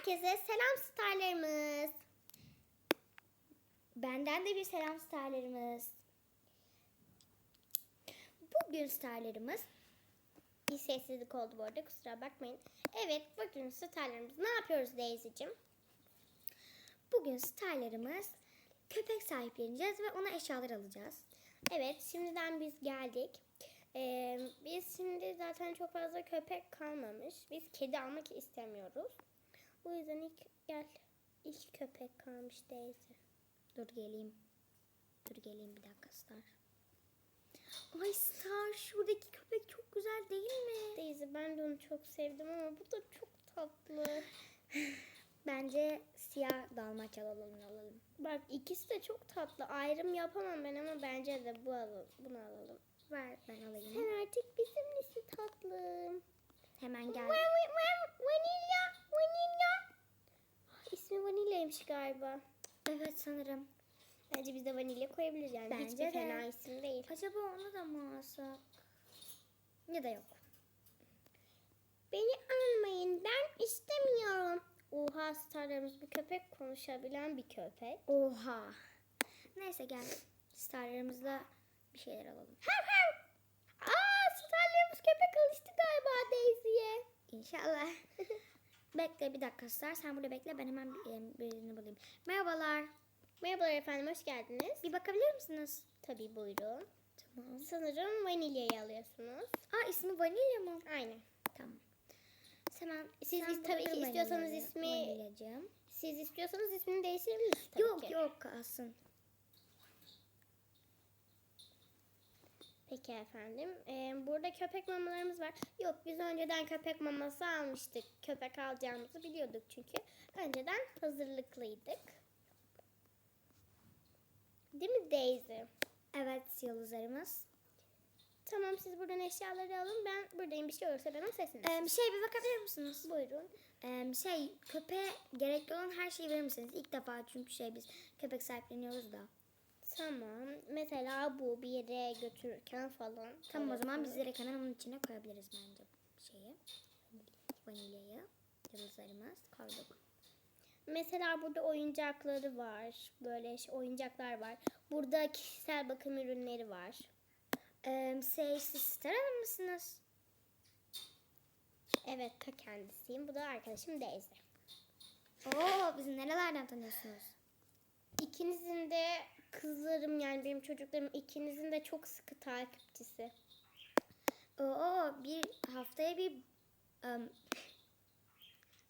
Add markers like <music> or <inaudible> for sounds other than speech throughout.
Herkese selam starlarımız. Benden de bir selam starlarımız. Bugün starlarımız Bir sessizlik oldu bu arada kusura bakmayın. Evet bugün starlarımız ne yapıyoruz Daisy'cim? bugün starlarımız köpek sahipleneceğiz ve ona eşyalar alacağız. Evet şimdiden biz geldik. Ee, biz şimdi zaten çok fazla köpek kalmamış. Biz kedi almak istemiyoruz. O yüzden ilk gel. İlk köpek kalmış Daisy. Dur geleyim. Dur geleyim bir dakika Star. Ay Star şuradaki köpek çok güzel değil mi? Daisy ben de onu çok sevdim ama bu da çok tatlı. <laughs> Bence siyah dalmaçyalı olanı alalım. Bak ikisi de çok tatlı. Ayrım yapamam ben ama bence de bu alalım. Bunu alalım. Ver ben alayım. Sen artık bizimlisi tatlım. Hemen gel. van- van- Vanilya, vanilya. İsmi vanilyaymış galiba. Evet sanırım. Bence biz de vanilya koyabiliriz yani. Bence Hiçbir de. fena isim değil. Acaba onu da mı alsak? Ya da yok. Beni almayın ben istemiyorum. Oha starlarımız bu köpek konuşabilen bir köpek. Oha. Neyse gel. Starlarımızla bir şeyler alalım. Hav hav. Aa starlarımız köpek alıştı galiba Daisy'ye. İnşallah. <laughs> bekle bir dakika Star. Sen burada bekle. Ben hemen bir- em, birini bulayım. Merhabalar. Merhabalar efendim hoş geldiniz. Bir bakabilir misiniz? Tabii buyurun. Tamam. Sanırım vanilyayı alıyorsunuz. Aa ismi Vanilya mı? Aynen. Tamam. Hemen Siz is- tabii ki istiyorsanız ismi- Vanilyacığım. Siz istiyorsanız ismini değiştirebiliriz tabii Yok ki. yok kalsın. Peki efendim. Ee, burada köpek mamalarımız var. Yok biz önceden köpek maması almıştık. Köpek alacağımızı biliyorduk çünkü. Önceden hazırlıklıydık. Değil mi Daisy? Evet yıldızlarımız. Tamam siz buradan eşyaları alın. Ben buradayım bir şey olursa bana sesiniz. Ee, şey bir bakabilir misiniz? Buyurun. Ee, şey köpeğe gerekli olan her şeyi verir misiniz? İlk defa çünkü şey biz köpek sahipleniyoruz da. Tamam. Mesela bu bir yere götürürken falan. Tamam o zaman biz direkt hemen onun içine koyabiliriz bence şeyi. Vanilyayı. Yıldızlarımız koyduk. Mesela burada oyuncakları var. Böyle şey- oyuncaklar var. Burada kişisel bakım ürünleri var. Ee, şey siz Star Hanım mısınız? Evet ta kendisiyim. Bu da arkadaşım Daisy. Oo bizi nerelerden tanıyorsunuz? İkinizin de kızlarım yani benim çocuklarım ikinizin de çok sıkı takipçisi. Oo bir haftaya bir em,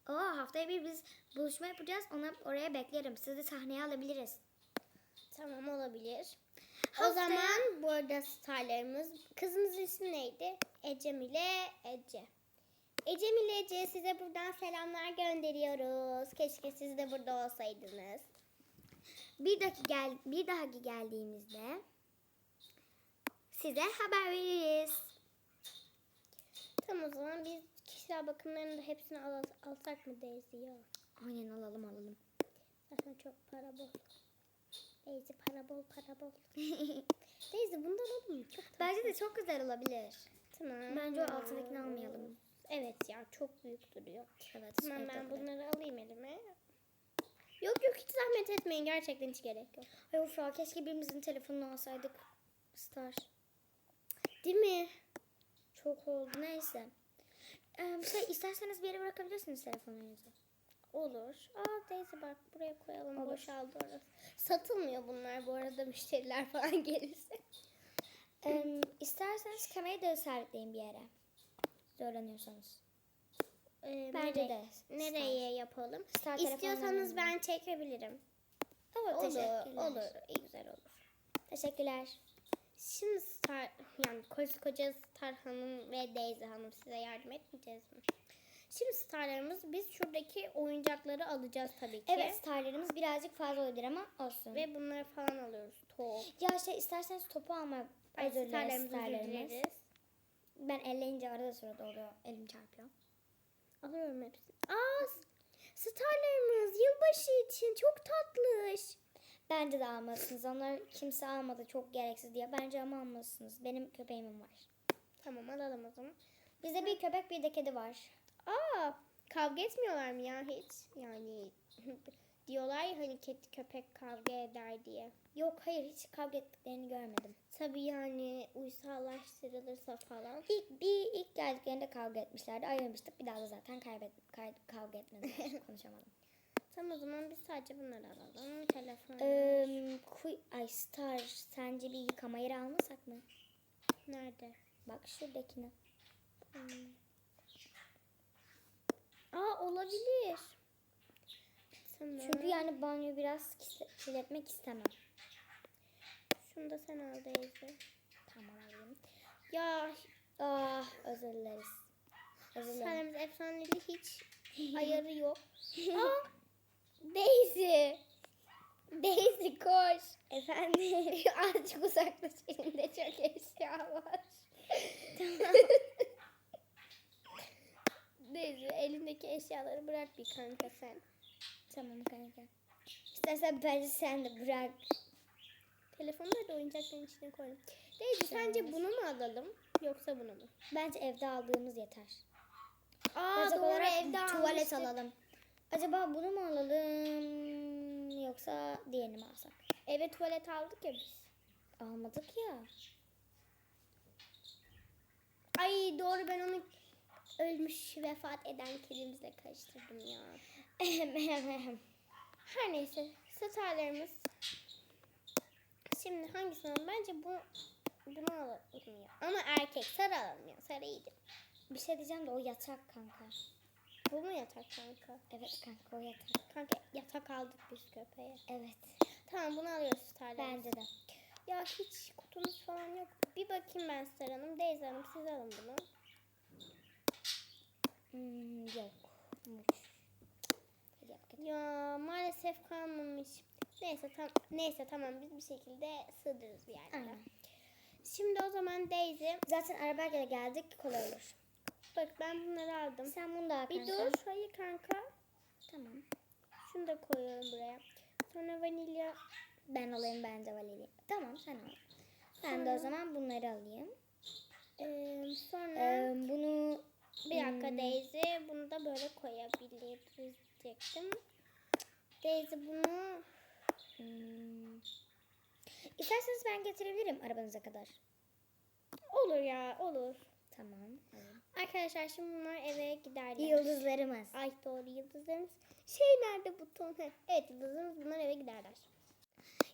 Oo haftaya bir biz buluşma yapacağız. Ona oraya beklerim. Sizi sahneye alabiliriz. Tamam olabilir. O Haftaya- zaman bu arada starlarımız kızımızın ismi neydi? Ecem ile Ece. Ecem ile Ece size buradan selamlar gönderiyoruz. Keşke siz de burada olsaydınız. Bir dakika gel bir dahaki geldiğimizde size haber veririz. Tamam o zaman biz kişisel bakımlarını da hepsini al alsak mı Daisy ya? Aynen alalım alalım. Zaten çok para bol. Daisy para bol para bol. <laughs> Daisy bundan alalım mı? Çok tatlı. Bence de çok güzel olabilir. Tamam. Bence o altındakini almayalım. Evet ya çok büyük duruyor. Evet. Tamam evet, ben evet. bunları alayım elime. Yok yok hiç zahmet etmeyin gerçekten hiç gerek yok. Ay of ya keşke birimizin telefonunu alsaydık. Star. Değil mi? Çok oldu neyse. Ee, şey isterseniz bir yere bırakabilirsiniz telefonunuzu. Olur. Aa Daisy bak buraya koyalım Olur. boşaldı orası. Satılmıyor bunlar bu arada müşteriler <laughs> falan gelirse. Ee, isterseniz kamerayı da sabitleyin bir yere. Zorlanıyorsanız. Ee, Bence nere- de. Nereye yapalım? Star İstiyorsanız ben çekebilirim. Olur, Olur, olur. iyi güzel olur. Teşekkürler. Şimdi Star, yani koskoca Star Hanım ve Daisy Hanım size yardım etmeyeceğiz mi? Şimdi Starlarımız biz şuradaki oyuncakları alacağız tabii ki. Evet starlarımız birazcık fazla olabilir ama olsun. Ve bunları falan alıyoruz. Top. Ya şey isterseniz topu alma özür starlarımız. dileriz. Ben elleyince arada sırada oluyor. Elim çarpıyor. Alıyorum hepsini. Aa, Starlarımız yılbaşı için çok tatlış. Bence de almalısınız. Onlar kimse almadı çok gereksiz diye. Bence ama almalısınız. Benim köpeğimin var. Tamam alalım o zaman. Bizde bir köpek bir de kedi var. Aa, Kavga etmiyorlar mı ya hiç? Yani <laughs> diyorlar ya hani kedi köpek kavga eder diye. Yok hayır hiç kavga ettiklerini görmedim. Tabii yani uysallaştırılırsa falan. İlk bir ilk geldiklerinde kavga etmişlerdi. Ayrılmıştık. Bir daha da zaten kaybet kay- kavga etmediler. <laughs> Konuşamadım. Tamam o zaman biz sadece bunları alalım. Telefon. Eee kuy ay Star sence bir yıkama yeri almasak mı? Nerede? Bak şuradakine. Hmm. Aa olabilir. Tamam. Çünkü yani banyo biraz kirletmek istemem. Şunu da sen al Daisy. Tamam alayım. Ya Ah özür dileriz. Özür dilerim. Sanem'de efsaneli hiç <laughs> ayarı yok. Aa <laughs> Daisy. Daisy koş. Efendim. <laughs> Azıcık uzaklaş elinde çok eşya var. Daisy elindeki eşyaları bırak bir kanka sen. tamam kanka. İstersen bence sen de bırak. Telefonları da oyuncakların içine koyalım. Daisy sence bunu mu alalım yoksa bunu mu? Bence evde aldığımız yeter. Aa Bacak doğru evde tuvalet almıştık. alalım. Acaba bunu mu alalım yoksa diğerini mi alsak? Eve tuvalet aldık ya biz. Almadık ya. Ay doğru ben onu ölmüş vefat eden kedimizle karıştırdım ya. Her neyse starlarımız. Şimdi hangisini alalım? Bence bu bunu alalım ya. Ama erkek sarı alalım ya. Sarı iyidir. bir şey diyeceğim de o yatak kanka. Bu mu yatak kanka? Evet kanka o yatak. Kanka yatak aldık biz köpeğe. Evet. Tamam bunu alıyoruz starlarımız. Bence de. Ya hiç kutumuz falan yok. Bir bakayım ben Star Hanım. Deyze Hanım siz alın bunu. Hmm, yok. Ya maalesef kalmamış. Neyse tam neyse tamam biz bir şekilde sığdırırız bir yerlere. Aynen. Şimdi o zaman Daisy Zaten arabayla geldik kolay olur. bak ben bunları aldım. Sen bunu da al Bir kanka. dur hayır kanka. Tamam. Şunu da koyuyorum buraya. Sonra vanilya Ben alayım bence Valeri. Tamam sen al. Ben de o zaman bunları alayım. eee, sonra Ee, bunu bir dakika hmm, Daisy bunu da böyle koyabiliriz diyecektim. Daisy bunu hmm, İsterseniz ben getirebilirim arabanıza kadar. olur ya olur. Tamam. alayım. Arkadaşlar şimdi bunlar eve giderler. Yıldızlarımız. Ay doğru yıldızlarımız. Şey nerede buton? Evet yıldızlarımız bunlar eve giderler.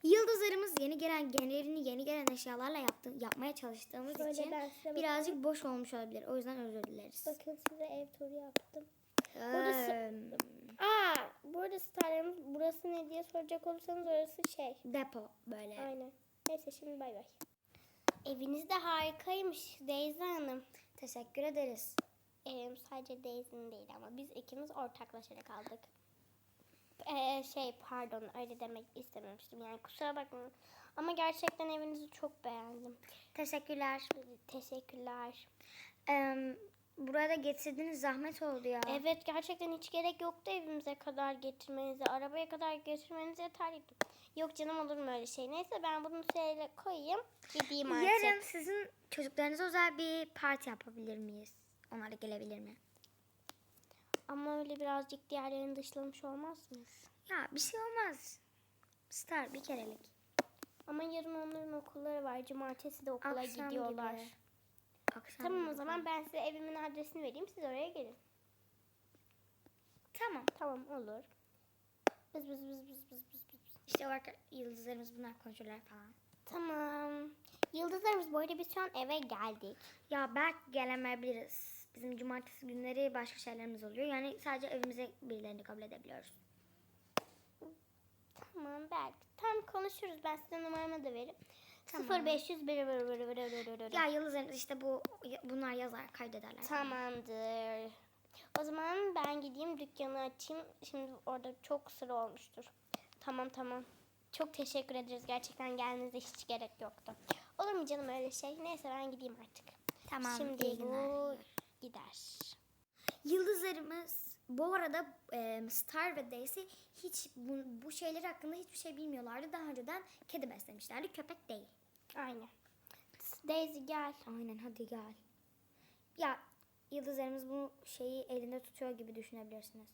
Yıldızlarımız yeni gelen genlerini yeni gelen eşyalarla yaptı, yapmaya çalıştığımız Şöyle için birazcık boş olmuş olabilir. O yüzden özür dileriz. Bakın size ev turu yaptım. Eee, Aa, burada starlarımız burası ne diye soracak olursanız orası şey. depo böyle. Aynen. Neyse şimdi bay bay. Eviniz de harikaymış Deyze Hanım. Teşekkür ederiz. Evim sadece Deyze'nin değil ama biz ikimiz ortaklaşarak aldık. Ee, şey pardon öyle demek istememiştim yani kusura bakmayın. Ama gerçekten evinizi çok beğendim. Teşekkürler. Teşekkürler. Eee burada getirdiğiniz zahmet oldu ya. Evet gerçekten hiç gerek yoktu evimize kadar getirmenize. Arabaya kadar getirmenize yeterliydi. Yok canım olur mu öyle şey. Neyse ben bunu şöyle koyayım. Gideyim artık. Yarın sizin çocuklarınıza özel bir parti yapabilir miyiz? Onlar da gelebilir mi? Ama öyle birazcık diğerlerini dışlamış olmaz mı? Ya bir şey olmaz. Star bir kerelik. Ama yarın onların okulları var. Cumartesi de okula Akşam gidiyorlar. gibi. Akşam Tamam o zaman ben size evimin adresini vereyim. Siz oraya gelin. Tamam. Tamam olur. Bız bız bız bız bız bız bız. İşte o arka yıldızlarımız bunlar kontroller falan. Tamam. Yıldızlarımız bu arada biz şu an eve geldik. Ya belki gelemeyebiliriz. Bizim cumartesi günleri başka şeylerimiz oluyor. Yani sadece evimize birilerini kabul edebiliyoruz. Tamam belki. Tam konuşuruz. Ben size numaramı da veririm. Tamam. 0500 bir bir bir bir bir bir bir. Ya yıldızlarımız işte bu bunlar yazar kaydederler. Tamamdır. O zaman ben gideyim dükkanı açayım. Şimdi orada çok sıra olmuştur. Tamam tamam. Çok teşekkür ederiz. Gerçekten gelmenize hiç gerek yoktu. Olur mu canım öyle şey? Neyse ben gideyim artık. Tamam. Şimdi bu gider. Yıldızlarımız bu arada e, Star ve Daisy hiç bu, bu şeyler hakkında hiçbir şey bilmiyorlardı. Daha önceden kedi beslemişlerdi. Köpek değil. Aynen. Daisy gel. Aynen hadi gel. Ya Yıldızlarımız bu şeyi elinde tutuyor gibi düşünebilirsiniz.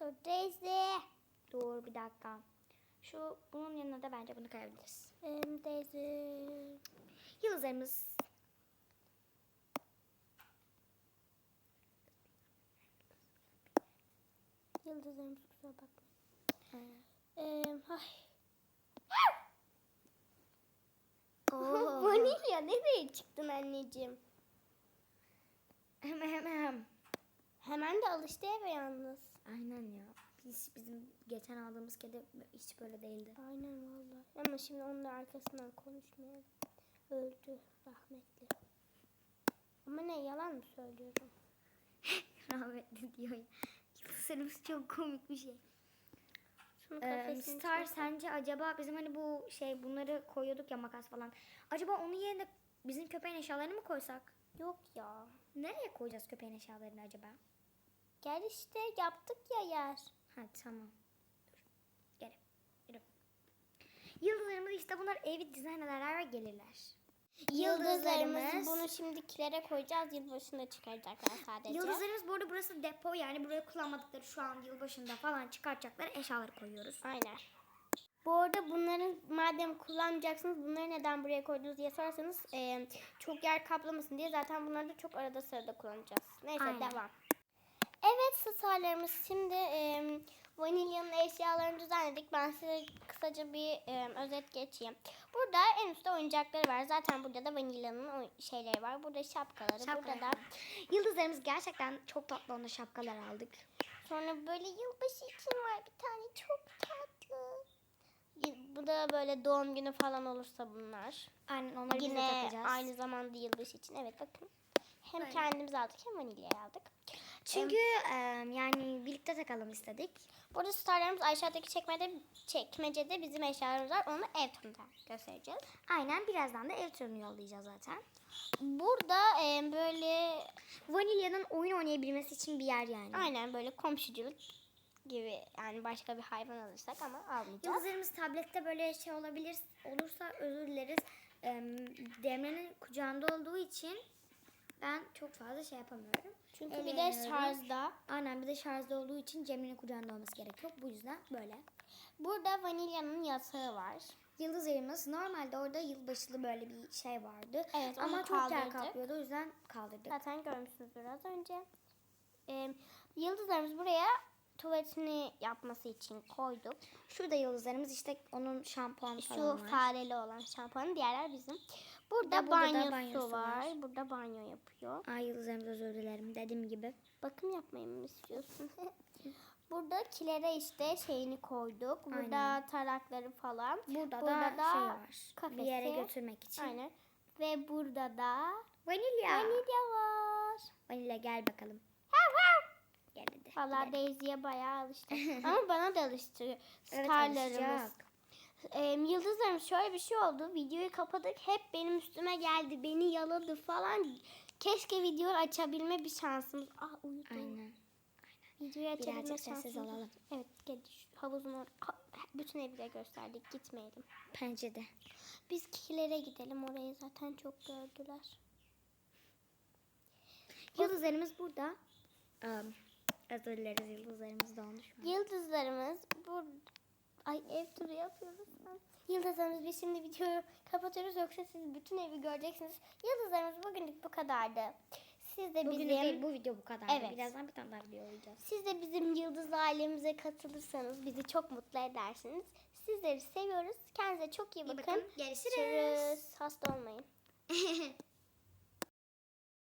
Dur Daisy. Dur bir dakika. Şu bunun yanına da bence bunu koyabiliriz. Em, Daisy. Yıldızlarımız Yıldızlarımız kusura bakma. Aynen. Em, ay. Oo. Vanilya nereye çıktın anneciğim? Hem hem hem. Hemen de alıştı eve yalnız. Aynen ya. Biz, bizim geçen aldığımız kedi hiç böyle değildi. Aynen vallahi. Ama şimdi onun da arkasından konuşmayalım. Öldü rahmetli. Ama ne yalan mı söylüyorum? <laughs> Rahmetli diyor ya. Yıldızlarımız çok komik bir şey. Ee, Star sence acaba bizim hani bu şey bunları koyuyorduk ya makas falan. Acaba onun yerine bizim köpeğin eşyalarını mı koysak? Yok ya. Nereye koyacağız köpeğin eşyalarını acaba? Gel işte yaptık ya yer. Ha tamam. Dur. Gel. Yürü. Yıldızlarımız işte bunlar evi dizayn ederler ve gelirler. Yıldızlarımızı bunu şimdikilere koyacağız. Yılbaşında çıkaracaklar sadece. Yıldızlarımız bu arada burası depo yani buraya kullanmadıkları şu an yılbaşında falan çıkartacakları eşyaları koyuyoruz. Aynen. Bu arada bunların madem kullanmayacaksınız bunları neden buraya koydunuz diye sorarsanız e, çok yer kaplamasın diye zaten bunları da çok arada sırada kullanacağız. Neyse Aynen. devam. Evet starlarımız şimdi e, eşyalarını düzenledik. Ben size kısaca bir e, özet geçeyim. Burada en üstte oyuncakları var. Zaten burada da vanilyanın şeyleri var. Burada şapkaları. Şapkaları Burada da. Yıldızlarımız gerçekten çok tatlı onda şapkalar aldık. Sonra böyle yılbaşı için var bir tane çok tatlı. Bu da böyle doğum günü falan olursa bunlar. Aynen onları biz de Yine takacağız. aynı zamanda yılbaşı için. Evet bakın. Hem Aynen. kendimiz aldık hem vanilyayı aldık. Çünkü e, yani birlikte takalım istedik. Burada starlarımız aşağıdaki çekmede, çekmecede bizim eşyalarımız var. Onu ev turunda göstereceğiz. Aynen birazdan da ev turunu yollayacağız zaten. Burada e, böyle Vanilya'nın oyun oynayabilmesi için bir yer yani. aynen böyle komşuculuk gibi yani başka bir hayvan alırsak ama almayacağız. Yıldızlarımız tablette böyle şey olabilir olursa özür dileriz. Demre'nin kucağında olduğu için ben çok fazla şey yapamıyorum. Çünkü bir de şarjda. Aynen bir de şarjda olduğu için Cemre'nin kucağında olması gerekiyor. Bu yüzden böyle. Burada vanilyanın yatağı var. Yıldız evimiz normalde orada yılbaşılı böyle bir şey vardı. Evet, onu Ama çok yer kaldırdık. kaplıyordu o yüzden kaldırdık. Zaten görmüşsünüz biraz önce. Ee, yıldızlarımız buraya tuvaletini yapması için koyduk. Şurada yıldızlarımız işte onun şampuanı Şu falan var. fareli olan şampuanı diğerler bizim. Burada, Burada da banyosu, banyosu var. var. Burada banyo yapıyor. Ay yıldızlarımız özür dilerim dediğim gibi. Bakım yapmayı mı istiyorsun? <laughs> Burada kilere işte şeyini koyduk. Burada Aynen. tarakları falan. Burada, Burada da, da şey var. kafesi. Bir yere götürmek için. Aynen. Ve burada da Vanilya. vanilya var. Vanilya gel bakalım. Gel hadi. Valla Daisy'ye bayağı alıştı. <laughs> Ama bana da alıştı. Evet, Starlarımız. alışacak. Ee, yıldızlarım şöyle bir şey oldu. Videoyu kapadık. Hep benim üstüme geldi. Beni yaladı falan. Keşke videoyu açabilme bir şansımız. Ah uyudu. Aynen. Videoyu açabilme Birazcık sessiz şansımız. olalım. Evet gel şu havuzun or- ha- bütün evi de gösterdik. Gitmeyelim. Bence de. Biz kilere gidelim. Orayı zaten çok gördüler. Yıldızlarımız burada. Um, özür dileriz yıldızlarımız an. Yıldızlarımız bu Ay ev turu yapıyoruz. Yıldızlarımız biz şimdi videoyu kapatıyoruz yoksa siz bütün evi göreceksiniz. Yıldızlarımız bugünlük bu kadardı. Siz de Bugün bizim değil bu video bu kadar. Evet. Birazdan bir tane daha video olacağız. siz de bizim yıldız ailemize katılırsanız bizi çok mutlu edersiniz. Sizleri seviyoruz. Kendinize çok iyi İyi bakın. bakın. Görüşürüz. Görüşürüz. Hasta olmayın. <laughs>